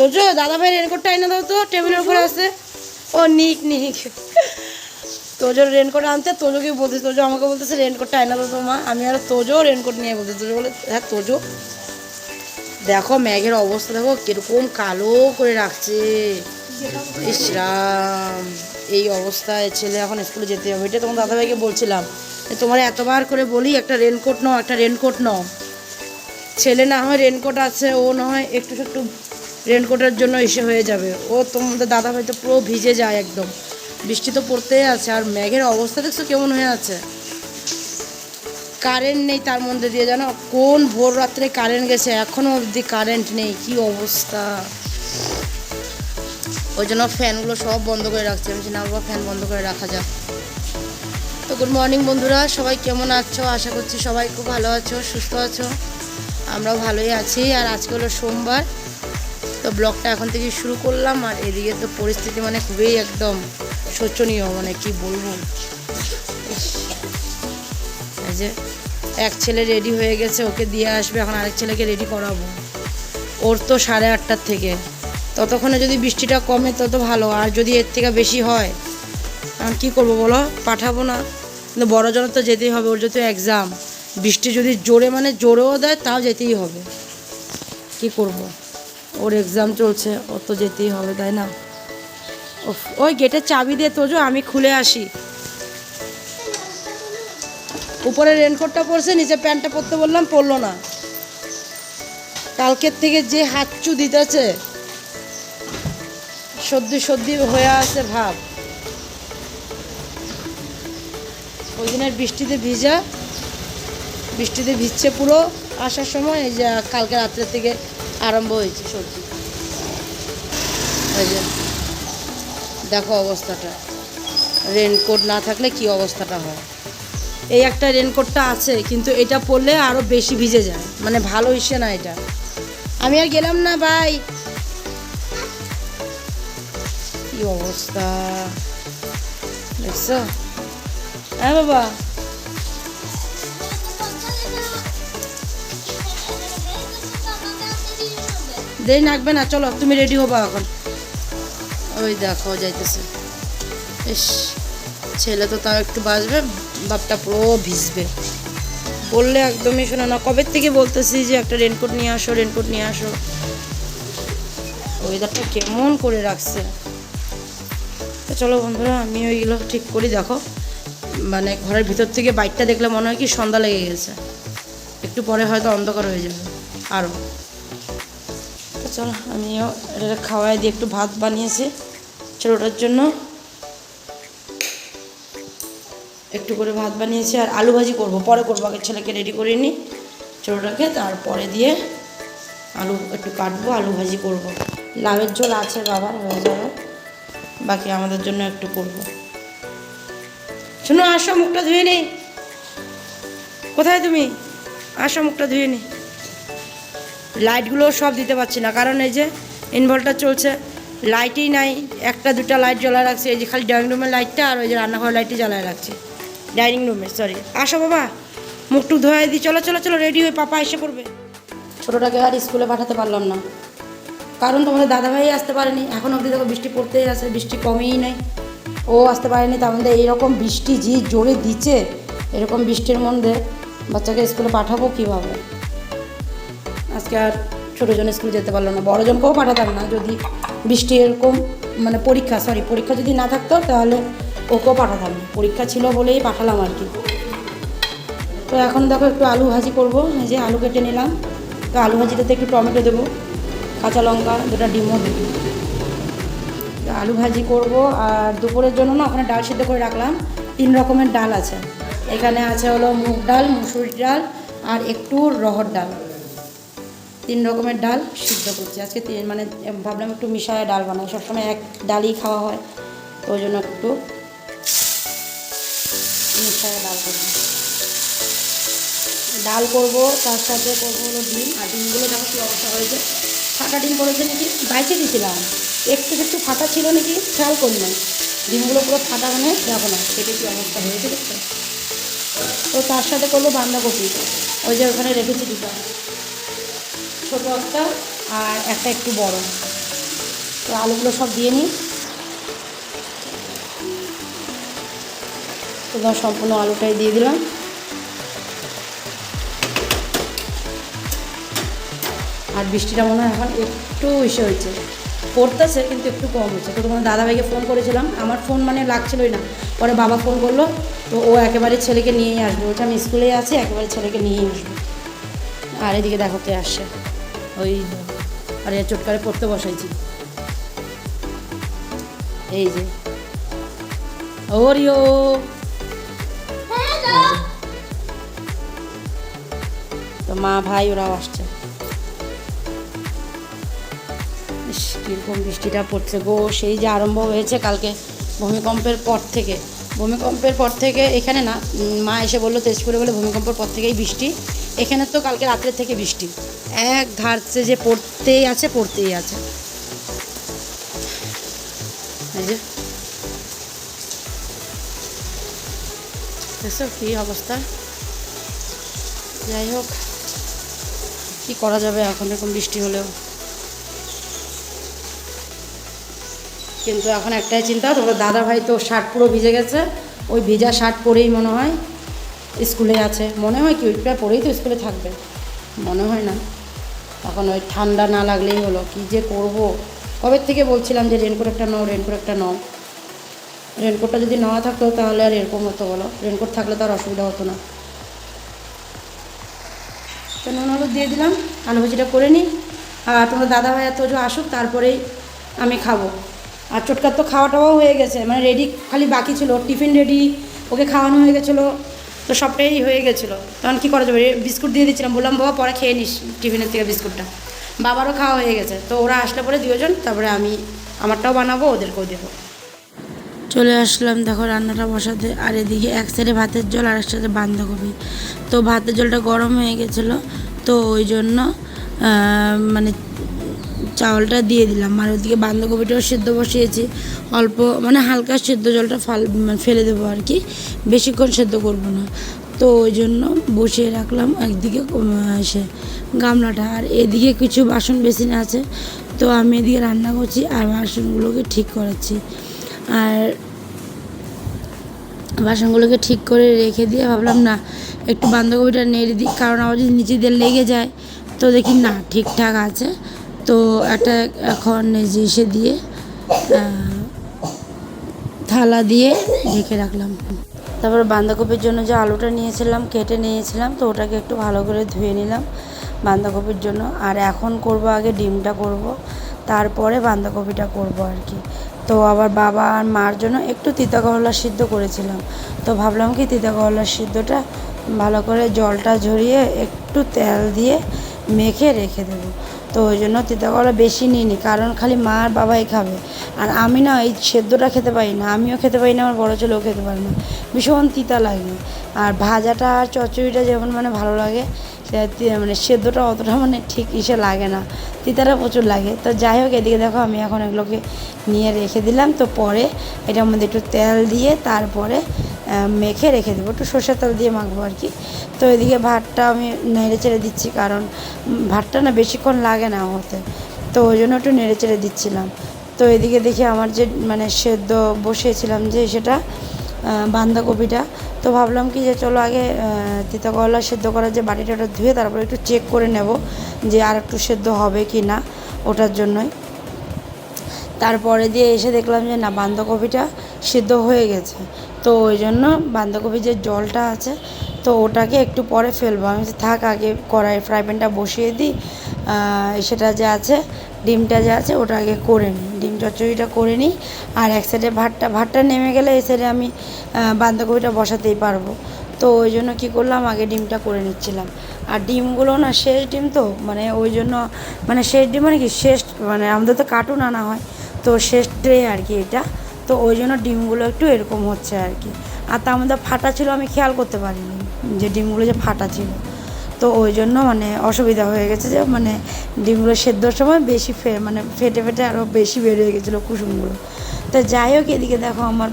তোজো দাদা ভাই রেনকোটটা এনে দাও তো টেবিলের উপরে আছে। ও নিক নিক। তোজোর রেনকোট আনতে তোজোকে বলতেছে? তোজো আমাকে বলতেছে রেনকোটটা এনে দাও তো, মা। আমি আর তোজো রেনকোট নিয়ে বলতে তোজো বলে হ্যাঁ তোজো। দেখো ম্যাগের অবস্থা, দেখো কীরকম কালো করে রাখছে। ইসরাম এই অবস্থায় ছেলে এখন স্কুলে যেতে হবে। এটা তোমার দাদাভাইকে বলছিলাম তোমার এতবার করে বলি, একটা রেনকোট নাও, একটা রেনকোট নাও। ছেলে না হয় রেনকোট আছে, ও না হয় একটু একটু রেনকোটের জন্য এসে হয়ে যাবে। ও তোমাদের দাদা ভাই তো পুরো ভিজে যায় একদম। বৃষ্টি তো পড়তেই আছে, আর ম্যাগের অবস্থা দেখছ কেমন হয়ে আছে? কারেন্ট নেই তার মধ্যে দিয়ে জানো? কোন ভোর রাত্রে কারেন্ট গেছে? এখনও অবধি কারেন্ট নেই, কি অবস্থা? ওই জন্য ফ্যানগুলো সব বন্ধ করে রাখছে। আমি না বাবা, ফ্যান বন্ধ করে রাখা যাক। তো গুড মর্নিং বন্ধুরা, সবাই কেমন আছো? আশা করছি সবাই খুব ভালো আছো, সুস্থ আছো। আমরাও ভালোই আছি। আর আজকে হলো সোমবার। তো ব্লগটা এখন থেকে শুরু করলাম, আর এদিকে তো পরিস্থিতি মানে খুবই একদম শোচনীয় মানে কি বলব? যে এক ছেলে রেডি হয়ে গেছে, ওকে দিয়ে আসবে, এখন আরেক ছেলেকে রেডি করাবো। ওর তো সাড়ে আটটার থেকে। ততক্ষণে যদি বৃষ্টিটা কমে, তত ভালো। আর যদি এর থেকে বেশি হয়, এখন কী করব বলো? পাঠাবো না। কিন্তু বড় তো যেতেই হবে, ওর যেহেতু এক্সাম বৃষ্টি যদি জোরে মানে জোরেও দেয়, তাও যেতেই হবে। কি করব? ওর এক্সাম চলছে ও তো যেতেই হবে, তাই না? ওই গেটের চাবি দিয়ে তোজো, আমি খুলে আসি। উপরে রেনকোটটা পরছে নিচে প্যান্টটা পরতে বললাম পরলো না। কালকের থেকে যে হাতচু দিতেছে, সর্দি সর্দি হয়ে আছে ভাব। ওই দিনের বৃষ্টিতে ভিজা, বৃষ্টিতে ভিজছে পুরো, আসার সময়, এই যে কালকে রাত্রের থেকে আরম্ভ হয়েছে যে, দেখো অবস্থাটা। রেনকোট না থাকলে কি অবস্থাটা হয়? এই একটা রেনকোটটা আছে, কিন্তু এটা পরলে আরও বেশি ভিজে যায়। মানে ভালো ইসে না এটা। আমি আর গেলাম না, ভাই। কি অবস্থা? দেখছ? হ্যাঁ বাবা। দেরি নাকবে না, চলো, তুমি রেডি হবা এখন। ওই দেখো, যাইতেছে। ইস, ছেলে তো তাও একটু বাঁচবে, বাপটা পুরো ভিজবে। বললে একদমই শোনো না, কবে থেকে বলতেছি যে একটা রেনকোট নিয়ে আসো রেনকোট নিয়ে আসো। ওয়েদারটা কেমন করে রাখছে। তো চলো বন্ধুরা, আমি ওইগুলো ঠিক করি, দেখো। মানে ঘরের ভিতর থেকে বাইকটা দেখলে মনে হয় কি সন্ধ্যা লেগে গেছে। একটু পরে হয়তো অন্ধকার হয়ে যাবে আরও চলো, আমিও এটা খাওয়াই দিয়ে একটু ভাত বানিয়েছি। ছোটোটার জন্য একটু করে ভাত বানিয়েছি আর আলু ভাজি করব। পরে করব, আগে ছেলেকে রেডি করে নিই। ছোটোটাকে তারপরে দিয়ে আলু একটু কাটবো, আলু ভাজি করব। লাভের ঝোল আছে বাবার হয়ে যাবে। বাকি আমাদের জন্য একটু করব। শোনো, আসো, মুখটা ধুয়ে নি কোথায় তুমি? আসো, মুখটা ধুয়ে নি লাইটগুলো সব দিতে পারছি না। কারণ এই যে ইনভার্টার চলছে লাইটই নাই। একটা, দুটা লাইট জ্বালায় রাখছি। এই যে খালি ডাইনিং রুমের লাইটটা আর ওই যে রান্নাঘরের লাইটই জ্বালায় রাখছি। ডাইনিং রুমে সরি আসো বাবা মুখটুক ধোয়াই দিই চলো চলো চলো রেডি হয়ে পাপা এসে পড়বে। ছোটোটাকে আর স্কুলে পাঠাতে পারলাম না। কারণ তোমাদের দাদাভাই আসতে পারেনি। এখন অবধি দেখো বৃষ্টি পড়তেই আছে, বৃষ্টি কমেই নাই। ও আসতে পারেনি, তার মধ্যে এইরকম বৃষ্টি যে জোরে দিচ্ছে, এরকম বৃষ্টির মধ্যে বাচ্চাকে স্কুলে পাঠাবো কীভাবে? আজকে আর ছোটো জন স্কুলে যেতে পারল না বড় জনকেও পাঠাতাম না। যদি বৃষ্টি এরকম মানে পরীক্ষা সরি পরীক্ষা যদি না থাকতো, তাহলে ওকেও পাঠাতাম পরীক্ষা ছিল বলেই পাঠালাম আর কি। তো এখন দেখো একটু আলু ভাজি করব, এই যে আলু কেটে নিলাম। তো আলু ভাজিটাতে একটু টমেটো দেবো, কাঁচা লঙ্কা, দুটো ডিমও দেবো। তো আলু ভাজি করব, আর দুপুরের জন্য না ওখানে ডাল সিদ্ধ করে রাখলাম। তিন রকমের ডাল আছে। এখানে আছে হলো মুগ ডাল, মুসুর ডাল, আর একটু রহর ডাল। তিন রকমের ডাল সিদ্ধ করছি। আজকে তিন মানে ভাবলাম একটু মিশায় ডাল বানাই। সবসময় এক ডালই খাওয়া হয় ওই জন্য একটু মিশায় ডাল করব ডাল করব, তার সাথে করব হলো ডিম। আর ডিমগুলো দেখো কী অবস্থা হয়েছে। ফাটা ডিম পড়েছে নাকি? বাইচে দিয়েছিলাম একটু একটু ফাটা ছিল নাকি? খেয়াল করি না ডিমগুলো পুরো ফাটা মানে দেখো না সেটা কী অবস্থা হয়েছে দেখছ তো তার সাথে করব বাঁধাকপি। ওই যে ওখানে রেখেছি দুটো। ছোটো একটা আর একটা একটু বড়। তো আলুগুলো সব দিয়ে নিই। তো ধর সম্পূর্ণ আলুটাই দিয়ে দিলাম। আর বৃষ্টিটা মনে হয় এখন একটু ইসে হয়েছে। পড়তেছে কিন্তু একটু কম হচ্ছে তো তোমার দাদাভাইকে ফোন করেছিলাম। আমার ফোন মানে লাগছিলই না। পরে বাবা ফোন করল। তো ও একেবারে ছেলেকে নিয়েই আসবে। ওটা আমি স্কুলেই আছি, একেবারে ছেলেকে নিয়েই আসব। আর এদিকে দেখাতে আসছে। ওই আরে চটকারে পড়তে বসাইছি। এই যে। ওরিও। তো মা ভাই ওরাও আসছে। ইস, কীরকম বৃষ্টিটা পড়ছে গো। সেই যে আরম্ভ হয়েছে কালকে ভূমিকম্পের পর থেকে। ভূমিকম্পের পর থেকে এখানে না মা এসে বলল তেজপুরে বলে ভূমিকম্পের পর থেকেই বৃষ্টি। এখানে তো কালকে রাত্রের থেকে বৃষ্টি। এক ধারছে যে পড়তেই আছে পড়তেই আছে। দেখছ কী অবস্থা? যাই হোক, কী করা যাবে এখন এরকম বৃষ্টি হলেও? কিন্তু এখন একটাই চিন্তা তোমার দাদা ভাই তো শার্ট পুরো ভিজে গেছে। ওই ভেজা শার্ট পরেই মনে হয় স্কুলে আছে। মনে হয় কি ওইটা পরেই তো স্কুলে থাকবে। মনে হয় না। এখন ওই ঠান্ডা না লাগলেই হলো, কী যে করব? কবে থেকে বলছিলাম যে রেনকোট একটা নাও রেনকোট একটা নাও? রেনকোটটা যদি নেওয়া থাকতো তাহলে আর এরকম হতো বলো। রেনকোট থাকলে তো আর অসুবিধা হতো না। তো নুন, হলুদ দিয়ে দিলাম আলু ভাজিটা করে নিই। আর তোমার দাদা ভাই এত আসুক, তারপরেই আমি খাব। আর চটকার তো খাওয়া টাওয়াও হয়ে গেছে মানে রেডি খালি বাকি ছিল টিফিন রেডি ওকে খাওয়ানো হয়ে গেছিল, তো সবটাই হয়ে গেছিল। তখন কী করা যাবে? বিস্কুট দিয়ে দিচ্ছিলাম, বললাম, বাবা, পরে খেয়ে নিস টিফিনের থেকে বিস্কুটটা। বাবারও খাওয়া হয়ে গেছে, তো ওরা আসলে পরে দুজন তারপরে আমি আমারটাও বানাবো, ওদেরকেও দেবো। চলে আসলাম, দেখো রান্নাটা বসাতে, আর এদিকে এক সাইডে ভাতের জল, আর এক সাইডে বাঁধাকপি। তো ভাতের জলটা গরম হয়ে গেছিল, তো ওই জন্য মানে চাউলটা দিয়ে দিলাম। আর ওদিকে বাঁধাকপিটাও সেদ্ধ বসিয়েছি। অল্প মানে হালকা সেদ্ধ জলটা ফাল মানে ফেলে দেবো আর কি। বেশিক্ষণ সেদ্ধ করব না। তো ওই জন্য বসিয়ে রাখলাম একদিকে সে গামলাটা। আর এদিকে কিছু বাসন বেসিন আছে। তো আমি এদিকে রান্না করছি আর বাসনগুলোকে ঠিক করাচ্ছি। আর বাসনগুলোকে ঠিক করে রেখে দিয়ে ভাবলাম, না, একটু বাঁধাকপিটা নেড়ে দিই। কারণ আবার যদি নিচে দিয়ে লেগে যায়, তো দেখি না ঠিকঠাক আছে। তো একটা এখন যে এসে দিয়ে থালা দিয়ে ঢেকে রাখলাম। তারপর বাঁধাকপির জন্য যে আলুটা নিয়েছিলাম, কেটে নিয়েছিলাম, তো ওটাকে একটু ভালো করে ধুয়ে নিলাম বাঁধাকপির জন্য। আর এখন করব আগে ডিমটা করব, তারপরে বাঁধাকপিটা করব আর কি। তো আবার বাবা আর মার জন্য একটু তিতা করলা সিদ্ধ করেছিলাম। তো ভাবলাম কি তিতা করলা সিদ্ধটা ভালো করে জলটা ঝরিয়ে একটু তেল দিয়ে মেখে রেখে দেবো। তো ওই জন্য তিতা করলা বেশি নিইনি, কারণ খালি মা আর বাবাই খাবে। আর আমি না এই সেদ্ধটা খেতে পারি না, আমিও খেতে পারি না, আমার বড় ছেলেও খেতে পারে না। ভীষণ তিতা লাগে। আর ভাজাটা আর চচ্চড়িটা যেমন মানে ভালো লাগে মানে সেদ্ধটা অতটা মানে ঠিক ইসে লাগে না। তিতাটা প্রচুর লাগে। তো যাই হোক, এদিকে দেখো আমি এখন এগুলোকে নিয়ে রেখে দিলাম। তো পরে এটার মধ্যে একটু তেল দিয়ে তারপরে মেখে রেখে দেবো। একটু সর্ষের তেল দিয়ে মাখবো আর কি। তো এদিকে ভাতটা আমি নেড়ে চেড়ে দিচ্ছি কারণ ভাতটা না বেশিক্ষণ লাগে না হতে তো ওই জন্য একটু নেড়ে চেড়ে দিচ্ছিলাম। তো এদিকে দেখি আমার যে মানে সেদ্ধ বসিয়েছিলাম যে সেটা বাঁধাকপিটা। তো ভাবলাম কি যে চলো আগে তিতা করলা সেদ্ধ করার যে বাটিটা ওটা ধুয়ে তারপরে একটু চেক করে নেব যে আর একটু সেদ্ধ হবে কি না ওটার জন্যই। তারপরে দিয়ে এসে দেখলাম যে না, বাঁধাকপিটা সিদ্ধ হয়ে গেছে। তো ওই জন্য বাঁধাকপির যে জলটা আছে, তো ওটাকে একটু পরে ফেলব। আমি থাক, আগে কড়াই ফ্রাই প্যানটা বসিয়ে দিই। সেটা যে আছে, ডিমটা যে আছে, ওটা আগে করে নিই। ডিম চচ্চড়িটা করে নিই। আর এক সাইডে ভাতটা ভাতটা নেমে গেলে এই সাইডে আমি বাঁধাকপিটা বসাতেই পারব। তো ওই জন্য কী করলাম, আগে ডিমটা করে নিচ্ছিলাম। আর ডিমগুলো না, শেষ ডিম তো মানে ওই জন্য মানে শেষ ডিম মানে কি, শেষ মানে আমাদের তো কার্টুন আনা হয়। তো শেষ ট্রে আর কি এটা। তো ওই জন্য ডিমগুলো একটু এরকম হচ্ছে আর কি। আর তার মধ্যে ফাটা ছিল, আমি খেয়াল করতে পারিনি যে ডিমগুলো যে ফাটা ছিল। তো ওই জন্য মানে অসুবিধা হয়ে গেছে যে মানে ডিমগুলো সেদ্ধর সময় বেশি ফে মানে ফেটে ফেটে আরও বেশি বের হয়ে গেছিল কুসুমগুলো। তো যাই হোক, এদিকে দেখো আমার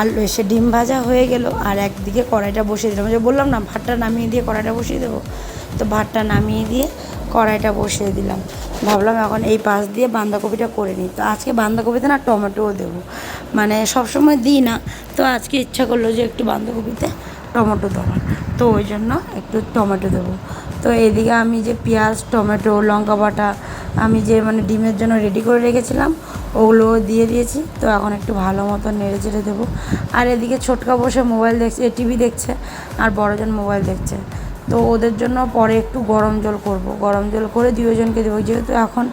আলু এসে ডিম ভাজা হয়ে গেল। আর একদিকে কড়াইটা বসিয়ে দিলাম। যে বললাম না, ভাতটা নামিয়ে দিয়ে কড়াইটা বসিয়ে দেবো? তো ভাতটা নামিয়ে দিয়ে কড়াইটা বসিয়ে দিলাম। ভাবলাম এখন এই পাশ দিয়ে বাঁধাকপিটা করে নিই। তো আজকে বাঁধাকপিতে না টমেটোও দেবো। মানে সবসময় দিই না, তো আজকে ইচ্ছা করল যে একটু বাঁধাকপিতে টমেটো দেওয়ার। তো ওই জন্য একটু টমেটো দেবো। তো এদিকে আমি যে পেঁয়াজ, টমেটো, লঙ্কা বাটা আমি যে মানে ডিমের জন্য রেডি করে রেখেছিলাম ওগুলো দিয়ে দিয়েছি। তো এখন একটু ভালো মতো নেড়ে চেড়ে দেবো। আর এদিকে ছোটকা বসে মোবাইল দেখছে টিভি দেখছে, আর বড়জন মোবাইল দেখছে। তো ওদের জন্য পরে একটু গরম জল করব। গরম জল করে দুজনকে দেবো। যেহেতু এখন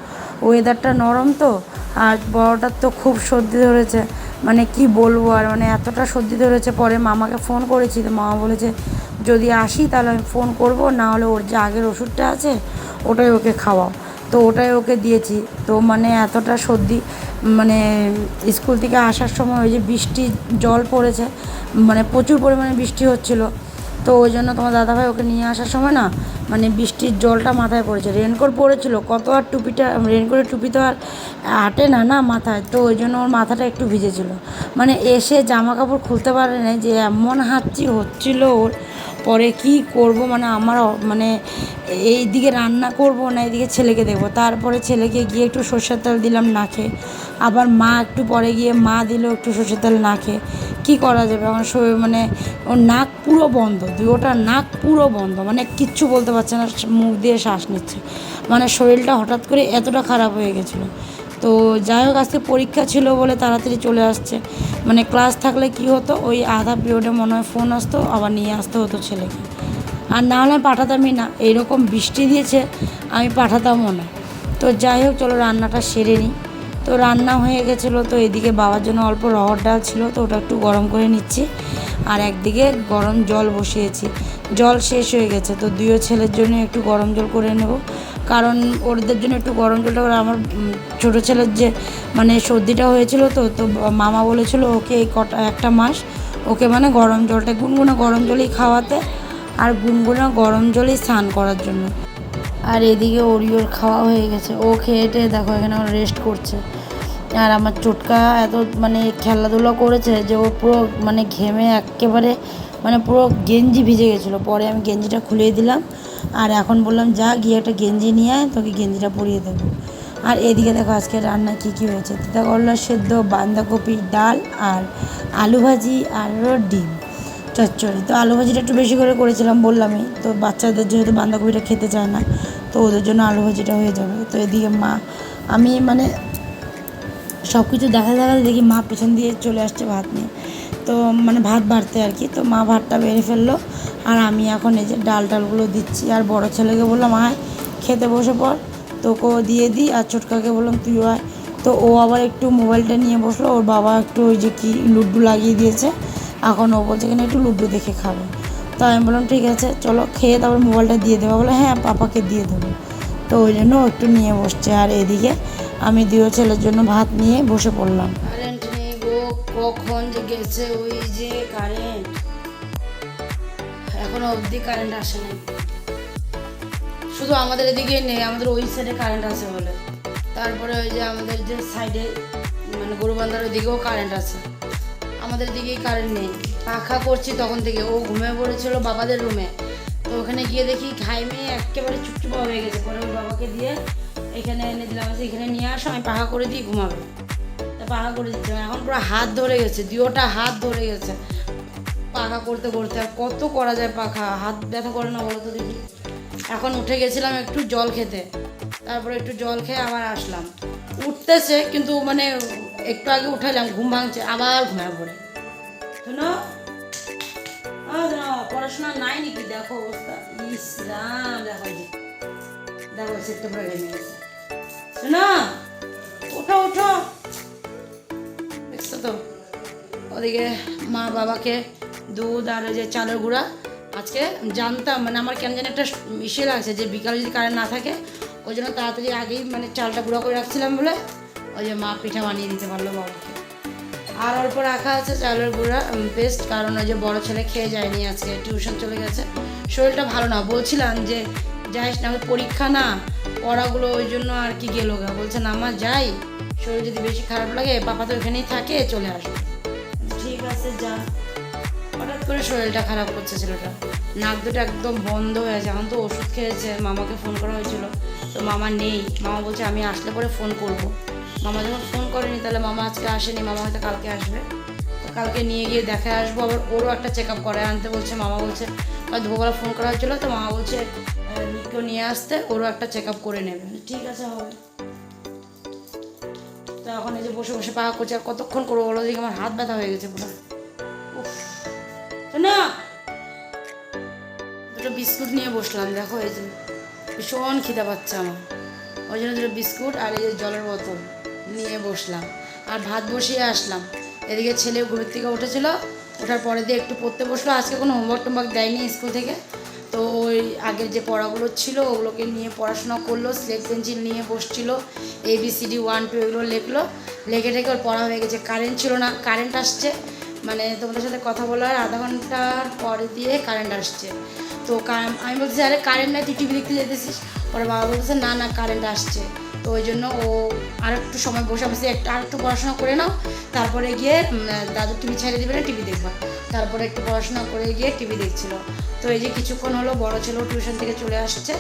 ওয়েদারটা নরম তো, আর বড়টার তো খুব সর্দি ধরেছে। মানে কি বলব আর মানে এতটা সর্দি ধরেছে। পরে মামাকে ফোন করেছি, তো মামা বলেছে, যদি আসি তাহলে আমি ফোন করব, না হলে ওর যে আগের ওষুধটা আছে, ওটাই ওকে খাওয়াও। তো ওটাই ওকে দিয়েছি। তো মানে এতটা সর্দি মানে স্কুল থেকে আসার সময় ওই যে বৃষ্টি জল পড়েছে মানে প্রচুর পরিমাণে বৃষ্টি হচ্ছিল। তো ওই জন্য তোমার দাদাভাই ওকে নিয়ে আসার সময় না মানে বৃষ্টির জলটা মাথায় পড়েছে। রেনকোট পড়েছিল, কত আর টুপিটা রেনকোটের টুপি তো আর আটে না না মাথায়। তো ওই জন্য ওর মাথাটা একটু ভিজেছিল। মানে এসে জামা কাপড় খুলতে পারে না যে এমন হাঁচি হচ্ছিল ওর। পরে কি করব মানে আমার মানে এই দিকে রান্না করব না এইদিকে ছেলেকে দেখব। তারপরে ছেলেকে গিয়ে একটু সর্ষের তেল দিলাম নাকে আবার মা একটু পরে গিয়ে মা দিল একটু সর্ষের তেল নাকে কি করা যাবে? আমার শরীর মানে ওর নাক পুরো বন্ধ দুটোটা নাক পুরো বন্ধ মানে কিচ্ছু বলতে পারছে না, মুখ দিয়ে শ্বাস নিচ্ছে। মানে শরীরটা হঠাৎ করে এতটা খারাপ হয়ে গেছিল। তো যাই হোক, আজকে পরীক্ষা ছিল বলে তাড়াতাড়ি চলে আসছে। মানে ক্লাস থাকলে কি হতো? ওই আধা পিরিয়ডে মনে হয় ফোন আসতো, আবার নিয়ে আসতে হতো ছেলেকে। আর না হলে পাঠাতামই না, এইরকম বৃষ্টি দিয়েছে, আমি পাঠাতামও না। তো যাই হোক, চলো রান্নাটা সেরে নিই। তো রান্না হয়ে গেছিল, তো এদিকে বাবার জন্য অল্প রহর ডাল ছিল, তো ওটা একটু গরম করে নিচ্ছি। আর একদিকে গরম জল বসিয়েছি। জল শেষ হয়ে গেছে, তো দুইও ছেলের জন্য একটু গরম জল করে নেব। কারণ ওদের জন্য একটু গরম জলটা করে আমার ছোটো ছেলের যে মানে সর্দিটা হয়েছিল তো তো মামা বলেছিল ওকে এই কটা, একটা মাস ওকে মানে গরম জলটা, গুনগুনা গরম জলই খাওয়াতে আর গুনগুনা গরম জলই স্নান করার জন্য। আর এদিকে ওরিওর খাওয়া হয়ে গেছে। ও খেয়ে টেয়ে দেখো এখানে ওর রেস্ট করছে। আর আমার চোটকা এত মানে খেলাধুলা করেছে যে ও পুরো মানে ঘেমে একেবারে মানে পুরো গেঞ্জি ভিজে গেছিল। পরে আমি গেঞ্জিটা খুলিয়ে দিলাম। আর এখন বললাম, যা, গিয়ে একটা গেঞ্জি নিয়ে আয়, তোকে গেঞ্জিটা পরিয়ে দেবো। আর এদিকে দেখো আজকে রান্না কী কী হয়েছে? তিতা করলা সেদ্ধ, বাঁধাকপির ডাল, আর আলু ভাজি, আর ডিম। চচ্চড়ি। তো আলু ভাজিটা একটু বেশি করে করেছিলাম, বললামই। তো বাচ্চাদের যেহেতু বাঁধাকপিটা খেতে চায় না, তো ওদের জন্য আলু ভাজিটা হয়ে যাবে। তো এদিকে মা, আমি মানে সব কিছু দেখা দেখা দেখি মা পেছন দিয়ে চলে আসছে ভাত নিয়ে। তো মানে ভাত বাড়তে আর কি, তো মা ভাতটা বেড়ে ফেলল। আর আমি এখন এই যে ডাল টালগুলো দিচ্ছি। আর বড় ছেলেকে বললাম, আয়, খেতে বসে পড়। তোকেও দিয়ে দিই, আর ছোটকাকে বললাম, তুইও আয়। তো ও আবার একটু মোবাইলটা নিয়ে বসল। ওর বাবা একটু ওই যে কি, লুড্ডু লাগিয়ে দিয়েছে। এখন ও বলছে কিনা একটু লুড্ডু দেখে খাবে। তো আমি বললাম, ঠিক আছে, চলো খেয়ে তারপর মোবাইলটা দিয়ে দেবো। বলে হ্যাঁ পাপাকে দিয়ে দেবো। তো ওই জন্য একটু নিয়ে বসছে। আর এদিকে আমি দুই ছেলের জন্য ভাত নিয়ে বসে পড়লাম। কারেন্ট নেই গো কখন যে গেছে ওই যে কারেন্ট এখনও অবধি কারেন্ট আসে নাই। শুধু আমাদের এদিকে নেই, আমাদের ওই সাইডে কারেন্ট আছে বলে। তারপরে ওই যে আমাদের যে সাইডে মানে গরুবান্ধার ওইদিকেও কারেন্ট আছে। আমাদের দিকেই কারেন্ট নেই। পাখা করছি তখন থেকে। ও ঘুমিয়ে পড়েছিল বাবাদের রুমে তো ওখানে গিয়ে দেখি ঘাইমে একেবারে চুপচুপা হয়ে গেছে। পরে ওর বাবাকে দিয়ে এখানে এনে দিলাম। এখানে নিয়ে আসো, আমি পাখা করে দিয়ে ঘুমাবে। তা পাখা করে দিচ্ছিলাম এখন পুরো হাত ধরে গেছে দুটা হাত ধরে গেছে। পাখা করতে করতে আর কত করা যায় পাখা? হাত ব্যথা করে না বলো তো দেখি। এখন উঠে গেছিলাম একটু জল খেতে। তারপরে একটু জল খেয়ে আবার আসলাম। উঠতেছে, কিন্তু মানে একটু আগে উঠাইলাম, ঘুম ভাঙছে, আবার ঘুমায় পড়ে। শোনো পড়াশোনা নাই নাকি দেখো অবস্থা। ইস রাম দেখো। দেখো পড়ে গেছে। শোনো, ওঠো ওঠো। দেখছ তো? ওদিকে মা বাবাকে দুধ আর যে চালের গুঁড়া। আজকে জানতাম মানে আমার কেন যেন একটা ইসে লাগছে যে বিকালে যদি কারেন্ট না থাকে, ওই জন্য তাড়াতাড়ি আগেই মানে চালটা গুঁড়া করে রাখছিলাম বলে ওই যে মা পিঠা বানিয়ে দিতে পারল বাবাকে। আর অল্প রাখা আছে চালের গুঁড়া পেস্ট কারণ ওই যে বড় ছেলে খেয়ে যায়নি আজকে টিউশন চলে গেছে। শরীরটা ভালো না, বলছিলাম যে, যাইস না পরীক্ষা না, পড়াগুলো ওই জন্য আর কি গেলো গা? বলছে, না আমার যাই। শরীর যদি বেশি খারাপ লাগে, পাপা তো এখানেই থাকে, চলে আসবে ঠিক আছে, যা। হঠাৎ করে শরীরটা খারাপ করছে ছেলেটা। নাক দুটো একদম বন্ধ হয়ে আছে। এখন তো ওষুধ খেয়েছে, মামাকে ফোন করা হয়েছিল। তো মামা নেই। মামা বলছে, আমি আসলে পরে ফোন করব। মামা যখন ফোন করেনি, তাহলে মামা আজকে আসেনি, মামা হয়তো কালকে আসবে। কালকে নিয়ে গিয়ে দেখে আসব, আবার ওরও একটা চেক আপ করে আনতে বলছে, মামা বলছে, আর দুপুরবেলা ফোন করা হয়েছিল তো, মামা বলছে কেউ নিয়ে আসতে, ওরও একটা চেক আপ করে নেবে। ঠিক আছে, হবে। তো এখন এই যে বসে বসে পাকা করছে, আর কতক্ষণ করব বলো দেখি, আমার হাত ব্যথা হয়ে গেছে পুরো। না দুটো বিস্কুট নিয়ে বসলাম, দেখো এই যে, ভীষণ খিদা পাচ্ছে আমার। ওই জন্য দুটো বিস্কুট আর এই যে জলের বোতল। নিয়ে বসলাম। আর ভাত বসিয়ে আসলাম। এদিকে ছেলে ঘুমের থেকে উঠেছিল। ওঠার পরে দিয়ে একটু পড়তে বসল। আজকে কোনো হোমওয়ার্ক টোমওয়ার্ক দেয়নি স্কুল থেকে। তো ওই আগের যে পড়াগুলো ছিল, ওগুলোকে নিয়ে পড়াশোনা করল। স্লেট পেন্সিল নিয়ে বসছিল। A B C D one two এগুলো লিখলো। লেখে টেখে ওর পড়া হয়ে গেছে। কারেন্ট ছিল না। কারেন্ট আসছে। মানে তোমাদের সাথে কথা বলার আধা ঘণ্টার পরে দিয়ে কারেন্ট আসছে। তো আমি বলছি, আরে কারেন্ট নাই, তুই টিভি দেখতে যেতেছিস? পরে বাবা বলতেছে, না না কারেন্ট আসছে। তো ওই জন্য ও আর একটু সময় বসে বসে একটু আর একটু পড়াশোনা করে নাও। তারপরে গিয়ে দাদু টিভি ছেড়ে দিবে না, টিভি দেখবা। তারপরে একটু পড়াশোনা করে গিয়ে টিভি দেখছিল। তো এই যে কিছুক্ষণ হলো, বড় ছেলেও টিউশন থেকে চলে আসছে।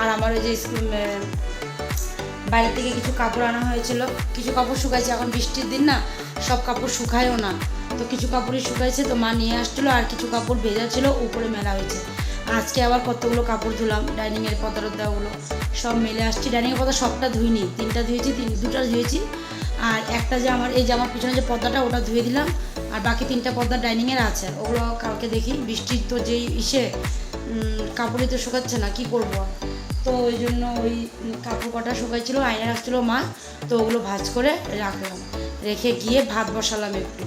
আর আমার ওই যে বাইরে থেকে কিছু কাপড় আনা হয়েছিল। কিছু কাপড় শুকাইছে, এখন বৃষ্টির দিন না, সব কাপড় শুকায়ও না। তো কিছু কাপড়ই শুকাইছে, তো মা নিয়ে আসছিল, আর কিছু কাপড় ভেজা ছিল, উপরে মেলা হয়েছে। আজকে আবার কতগুলো কাপড় ধুলাম ডাইনিংয়ের পদার্থ দেওয়াগুলো সব মেলে আসছি। ডাইনিংয়ের পদা সবটা ধুইনি, তিনটা ধুয়েছি, তিন, দুটা ধুয়েছি। আর একটা যে আমার, এই যে আমার পিছনে যে পর্দাটা, ওটা ধুয়ে দিলাম। আর বাকি তিনটা পর্দা ডাইনিংয়ের আছে। ওগুলো কালকে দেখি, বৃষ্টির তো যেই ইসে কাপড়ই তো শুকাচ্ছে না, কি করব তো ওই জন্য ওই কাপড় কটা শুকাইছিল আয়না রাখছিল মা, তো ওগুলো ভাজ করে রাখলাম। রেখে গিয়ে ভাত বসালাম একটু।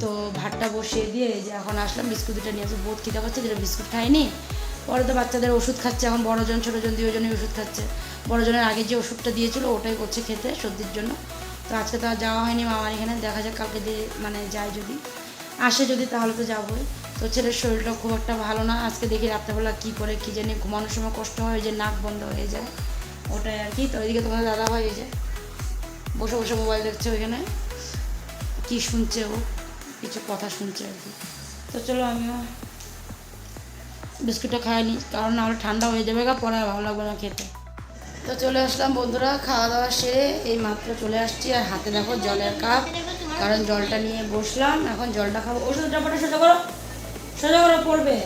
তো ভাতটা বসিয়ে দিয়ে যে এখন আসলাম বিস্কুট দুটো নিয়ে আসে বোধ খিদা পাচ্ছে যেটা বিস্কুট খাইনি। পরে তো বাচ্চাদের ওষুধ খাচ্ছে, এখন বড়জন, ছোটোজন দুজনই ওষুধ খাচ্ছে। বড়জনের আগে যে ওষুধটা দিয়েছিল, ওটাই করছে খেতে সর্দির জন্য। তো আজকে তো আর যাওয়া হয়নি মামার এখানে, দেখা যাক কালকে দিয়ে মানে যায় যদি। আসে যদি, তাহলে তো যাবোই। তো ছেলের শরীরটা খুব একটা ভালো না, আজকে দেখি রাত্রেবেলা কী করে, কী জানি, ঘুমানোর সময় কষ্ট হয় যে নাক বন্ধ হয়ে যায়। ওটাই আর কি। তো ওইদিকে তোমাদের দাদা ভাই এই যে, বসে বসে মোবাইল দেখছে ওইখানে। কী শুনছে ও? কিছু কথা শুনছে আর কি। তো চলো আমিও বিস্কুটটা খাই খাইনি কারণ নাহলে ঠান্ডা হয়ে যাবে গা, পরে ভালো লাগবে না খেতে। তো চলে আসলাম বন্ধুরা, খাওয়া দাওয়া সেরে এই মাত্র চলে আসছি, আর হাতে দেখো জলের কাপ, কারণ জলটা নিয়ে বসলাম, এখন জলটা খাব। ওষুধ ডাব্বাটা সোজা করো সোজা করো, পড়বে।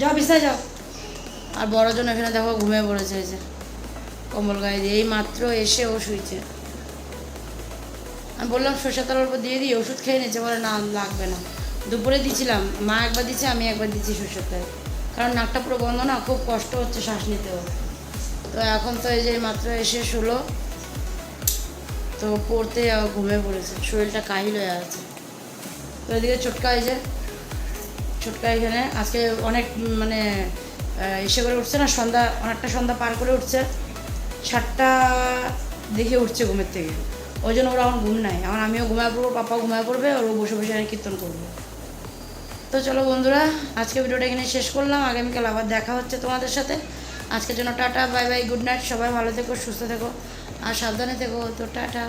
যাও বিছায় যাও। আর বড়জন এখানে দেখো ঘুমিয়ে পড়েছে যে, কম্বল গায়ে দিয়ে। এই মাত্র এসে ও শুইছে। আমি বললাম সর্ষে তেল অল্প দিয়ে দিই, ওষুধ খেয়ে নিচ্ছে বলে, না, লাগবে না। দুপুরে দিয়েছিলাম মা একবার দিচ্ছে আমি একবার দিচ্ছি সর্ষের তেল কারণ নাকটা পুরো বন্ধ না, খুব কষ্ট হচ্ছে শ্বাস নিতেও তো এখন তো এই যে মাত্র এসে শুলো। তো পড়তে ঘুমিয়ে পড়েছে, শরীরটা কাহিল হয়ে আছে। তো এদিকে ছোটকা এই যে, ছোটকা এখানে, আজকে অনেক মানে ইসে করে উঠছে না, সন্ধ্যা, অনেকটা সন্ধ্যা পার করে উঠছে। সাতটা দেখে উঠছে ঘুমের থেকে। ওই জন্য ওরা এখন ঘুম নাই এখন আমিও ঘুমায় পড়ব, পাপাও ঘুমায় পড়বে ওরও বসে বসে আমি কীর্তন করব। তো চলো বন্ধুরা, আজকে ভিডিওটা এখানে শেষ করলাম। আগামীকাল আবার দেখা হচ্ছে তোমাদের সাথে। আজকের জন্য tata, bye bye, good night. সবাই ভালো থেকো, সুস্থ থেকো, আর সাবধানে থেকো। তো টাটা।